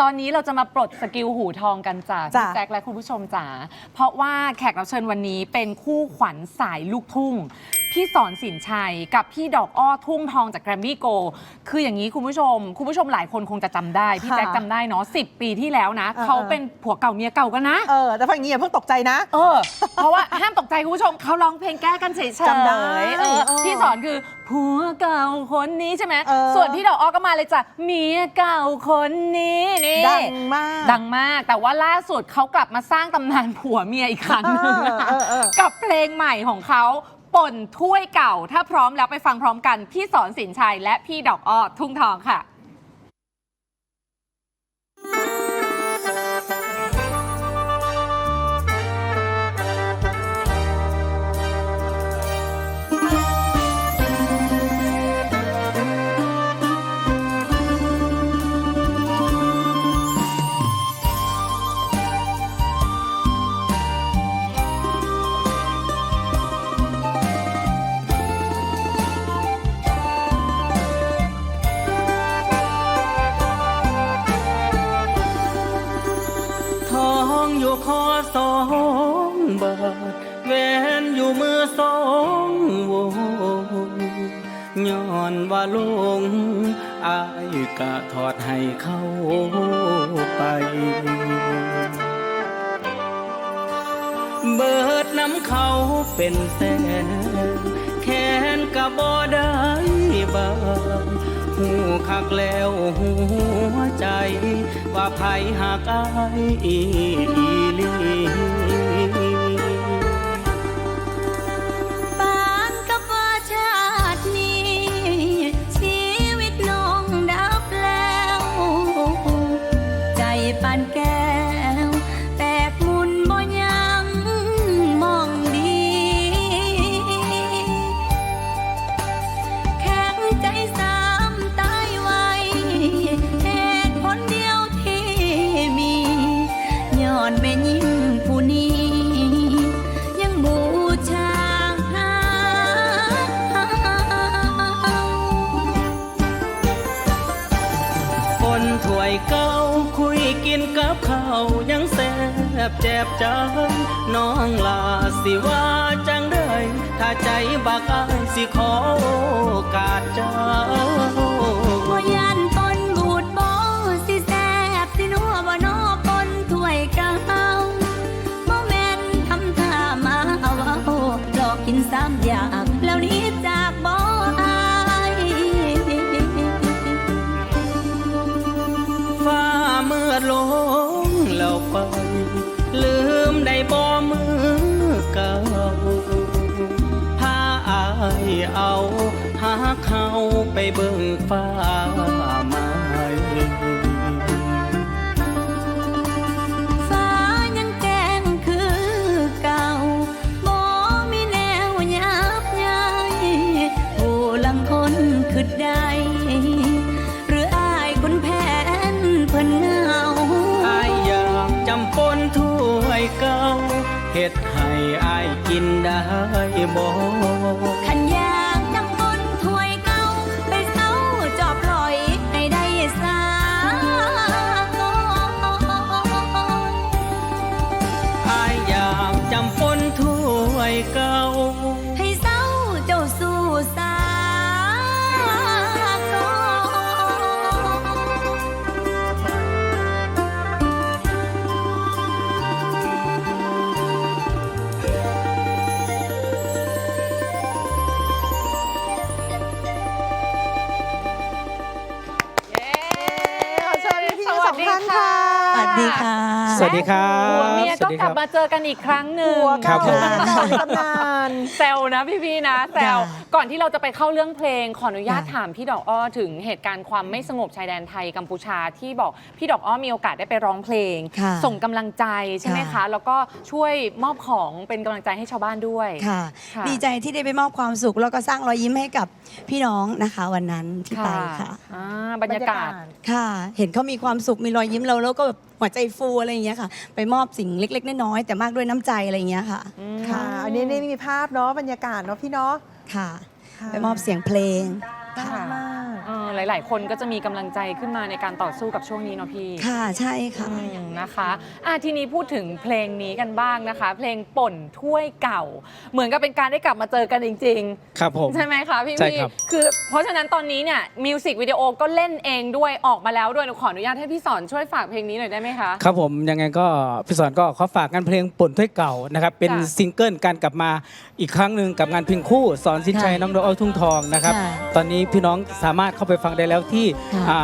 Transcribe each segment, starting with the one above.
ตอนนี้เราจะมาปลดสกิลหูทองกันจ้ะจ้ะพี่แจ็คและคุณผู้ชมจ๋าเพราะว่าแขกรับเชิญวันนี้เป็นคู่ขวัญสายลูกทุ่ง พี่สอนสินชัยกับพี่ดอกอ้อทุ่งทองจากแกรมมี่โก คืออย่างนี้คุณผู้ชม คุณผู้ชมหลายคนคงจะจำได้ พี่ค่ะแจ็คจำได้เนาะสิปีที่แล้วนะ เออ เขาเป็นผัวเก่าเมียเก่ากันนะ เออ แต่ฟังอย่างนี้อย่าเพิ่งตกใจนะ เออ เพราะว่า ห้ามตกใจคุณผู้ชมเขาร้องเพลงแก้กันเฉยๆจำได้เออเออพี่สอนคือผัวเก่าคนนี้ใช่ไหม เออ ส่วนพี่ดอกอ้อก็มาเลยจ้ะเมียเก่าคนนี้นี่ ดังมาก ดังมากแต่ว่าล่าสุดเขากลับมาสร้างตำนานผัวเมียอีกครั้งหนึ่งนะคะเออเออเออ กับเพลงใหม่ของเขา ป่นถ้วยเก่า ถ้าพร้อมแล้วไปฟังพร้อมกัน พี่สอนสินชัยและพี่ดอกอ้อทุ่งทองค่ะ สองบาทแวนอยู่มือสองวงย้อนว่าลงอายกะถอดให้เข้าไป เบิดน้ำเขาเป็นแสนแขนกะบ่ได้บาง หูคักแล้วหัวใจ ว่าภัยหากอายอีลี ถ้วยเก่าคุยกินกับข้าวยังแซ่บแจ็บใจน้องลาสิว่าจังได้ถ้าใจบักอายสิขอ เก่าพาอายเอาหาเขาไปเบิ่งฟ้าใหม่ฟ้ายังแจ้งคือเก่าบ่มีแนวยับยั้งผู้ลังคนคือได้หรืออายคนแผนเพิ่นเหงาอายอยากจำปนถ้วยเก่าเฮ็ดให้ อายกินได้บ่คัน สวัสดีครับผัวเมียสวัก็สดีกครัลับบมาเจอกันอีกครั้งหนึ่งหัวครัเก่าบผมเก่าในตำนาน แซวนะพี่ๆนะแซวจ้ะก่อนที่เราจะไปเข้าเรื่องเพลงขออนุญาตจ้ะถามพี่ดอกอ้อถึงเหตุการณ์ความไม่สงบชายแดนไทยกัมพูชาที่บอกพี่ดอกอ้อมีโอกาสได้ไปร้องเพลง ค่ะส่งกำลังใจใช่ไหมคะค่ะแล้วก็ช่วยมอบของเป็นกำลังใจให้ชาวบ้านด้วย ค่ะ ค่ะ ดีใจที่ได้ไปมอบความสุข แล้วก็สร้างรอยยิ้มให้กับพี่น้องนะคะวันนั้นที่ไปค่ะ อ่าบรรยากาศ ค่ะ เห็นเขามีความสุขมีรอยยิ้มเราแล้วก็แบบ หัวใจฟูอะไรอย่างเงี้ยค่ะ ไปมอบสิ่งเล็ก ๆ น้อยๆแต่มากด้วยน้ำใจอะไรอย่างเงี้ยค่ะอืมค่ะ อันนี้นี่มีภาพเนาะบรรยากาศเนาะพี่เนาะค่ะ ค่ะไปมอบเสียงเพลงน่ารักมากเออหลายๆ คนก็จะมีกำลังใจขึ้นมาในการต่อสู้กับช่วงนี้เนาะพี่ค่ะใช่ค่ะ อืมนะคะอะทีนี้พูดถึงเพลงนี้กันบ้างนะคะ เพลงป่นถ้วยเก่า เหมือนกับเป็นการได้กลับมาเจอกันจริง ครับผม ๆ ใช่ไหมคะพี่ใช่พี่ครับ คือเพราะฉะนั้นตอนนี้เนี่ยมิวสิกวิดีโอก็เล่นเองด้วยออกมาแล้วด้วยหนูขออนุญาตให้พี่สอนช่วยฝากเพลงนี้หน่อยได้ไหมคะ ครับผมยังไงก็พี่สอนก็ขอฝากงานเพลงป่นถ้วยเก่านะครับเป็นจ้ะซิงเกิลการกลับมาอีกครั้งหนึ่งกับงานเพลงคู่สอนสินชัยค่ะน้องดอกอ้อทุ่งทองนะครับค่ะ ตอนนี้พี่น้องสามารถเข้าไปฟังได้แล้วที่ค่ะ อ่า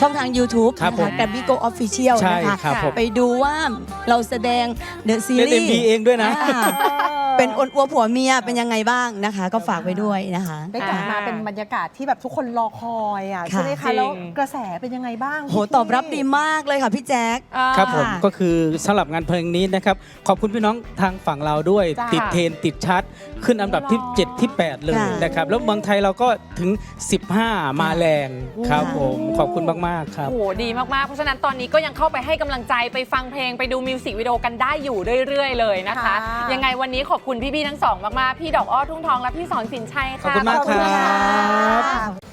ช่องทาง YouTube ครับนะผคะมแกรมมี่โกออฟฟิเชียลใช่นะคะ ครับผม ไปดูว่าเราแสดงเดอะซีเล่นรีเอ็มส์ บีเองด้วยนะ เป็นอ้วนอัวผัวเมียเป็นยังไงบ้างนะคะ ก็ฝากไว้ด้วยนะคะ ได้กลับมาอ่าเป็นบรรยากาศที่แบบทุกคนรอคอยอะค่ะ ใช่ไหมจริคะง แล้วกระแสเป็นยังไงบ้างโหตอบรับดีมากเลยค่ะพี่แจ๊ค อ่า ครับผมค่ะก็คือสำหรับงานเพลงนี้นะครับ ขอบคุณพี่น้องทางฝั่งเราด้วย จ้าติดเทรนด์ติดชาร์ตขึ้นอันดับที่ 7 ที่ 8 เลยค่ะ นะครับ แล้วเมืองไทยเราก็ถึง 15 มาแรงครับค่ะผม ขอบคุณมาก ๆ ครับ โอ้โหดีมาก ๆ เพราะฉะนั้นตอนนี้ก็ยังเข้าไปให้กำลังใจไปฟังเพลงไปดูมิวสิกวิดีโอกันได้อยู่เรื่อย ๆ เลยนะคะ ค่ะ ยังไงวันนี้ขอบคุณพี่ๆทั้งสองมากๆ พี่ดอกอ้อทุ่งทองและพี่สอนสินชัยขอบค่ะคุณมากขอบคุณครัค่ะบ